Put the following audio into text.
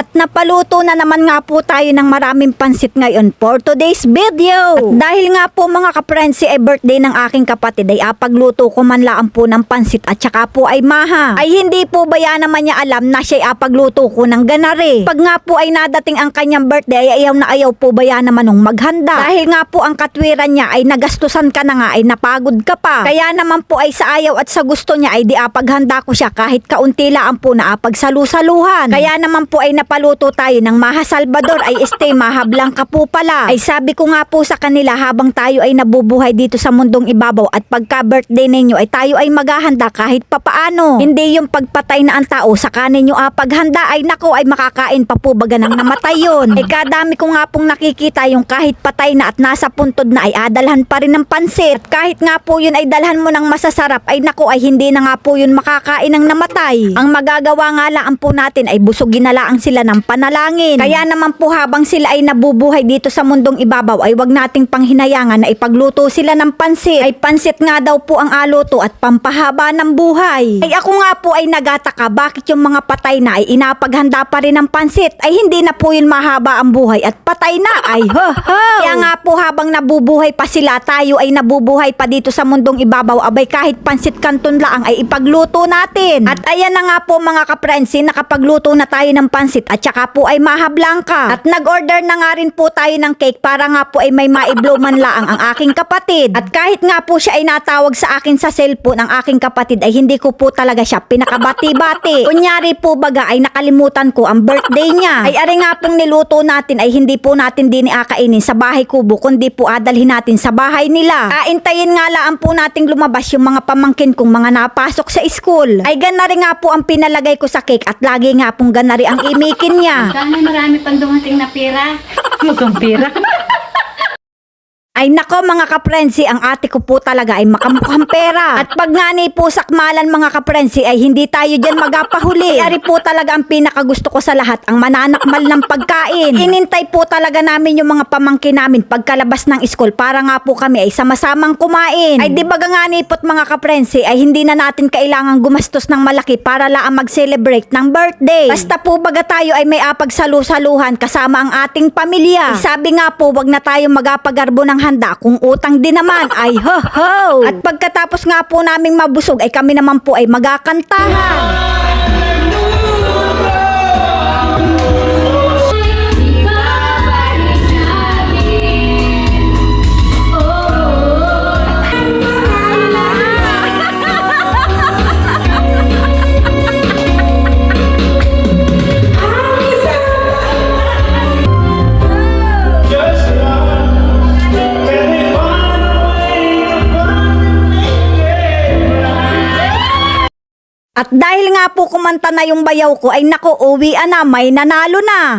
At napaluto na naman nga po tayo ng maraming pansit ngayon for today's video. At dahil nga po mga kaprensi ay birthday ng aking kapatid ay apagluto ko man laan po ng pansit at saka po ay maha. Ay hindi po ba yan naman niya alam na siya apagluto ko ng ganare. Pag nga po ay nadating ang kanyang birthday ay ayaw na ayaw po ba yan naman nung maghanda. Dahil nga po ang katwiran niya ay nagastusan ka na nga ay napagod ka pa. Kaya naman po ay sa ayaw at sa gusto niya ay di apaghanda ko siya kahit kaunti lang po na apagsalusaluhan. Kaya naman po ay napaluto tayo ng Maha Salvador ay este Maha Blanca po pala. Ay sabi ko nga po sa kanila habang tayo ay nabubuhay dito sa mundong ibabaw at pagka birthday ninyo ay tayo ay maghahanda kahit papaano. Hindi yung pagpatay na ang tao sa kanin nyo apaghanda ay nako ay makakain pa po baga nang namatay yun. Ay kadami ko nga pong nakikita yung kahit patay na at nasa puntod na ay adalhan pa rin ng pansit. At kahit nga po yun ay dalhan mo ng masasarap ay nako ay hindi na nga po yun makakain ng namatay. Ang magagawa nga lang po natin ay busugin na lang sila ng panalangin. Kaya naman po habang sila ay nabubuhay dito sa mundong ibabaw ay wag nating panghinayangan na ipagluto sila ng pansit. Ay pansit nga daw po ang aluto at pampahaba ng buhay. Ay ako nga po ay nagataka bakit yung mga patay na ay inapaghanda pa rin ng pansit ay hindi na po yun mahaba ang buhay at patay na ay ho ho. Kaya nga po habang nabubuhay pa sila tayo ay nabubuhay pa dito sa mundong ibabaw abay kahit pansit kanton lang ay ipagluto natin. At ayan na nga po mga kaprensi nakapagluto na tayo ng pansit at saka po ay maha blanca. At nag-order na nga rin po tayo ng cake para nga po ay may maiblow man laang ang aking kapatid. At kahit nga po siya ay natawag sa akin sa cellphone ang aking kapatid ay hindi ko po talaga siya pinakabati-bati. Kunyari po baga ay nakalimutan ko ang birthday niya. Ay ari nga pong niluto natin ay hindi po natin din akainin sa bahay kubo kundi po adalhin natin sa bahay nila. Kaintayin nga lang po nating lumabas yung mga pamangkin kong mga napasok sa school. Ay ganari nga po ang pinalagay ko sa cake at lagi nga pong ganari ang imikin niya. Sana marami pang dumating na pera. Mukhang pera. Ay nako mga kaprensi, ang ate ko po talaga ay makamukhang pera. At pag nga po sakmalan mga kaprensi ay hindi tayo dyan magapahuli. Ari po talaga ang pinakagusto ko sa lahat, ang mananakmal ng pagkain. Inintay po talaga namin yung mga pamangkin namin pagkalabas ng school para nga po kami ay sama-samang kumain. Ay di ba nga ni po't mga kaprensi ay hindi na natin kailangan gumastos ng malaki para lang mag-celebrate ng birthday. Basta po baga tayo ay may apagsalu-saluhan kasama ang ating pamilya. Ay, sabi nga po wag na tayo magapagarbo ng handa kung utang din naman ay ho ho. At pagkatapos nga po naming mabusog ay kami naman po ay magakantahan. At dahil nga po kumanta na yung bayaw ko ay nako uwi na may nanalo na.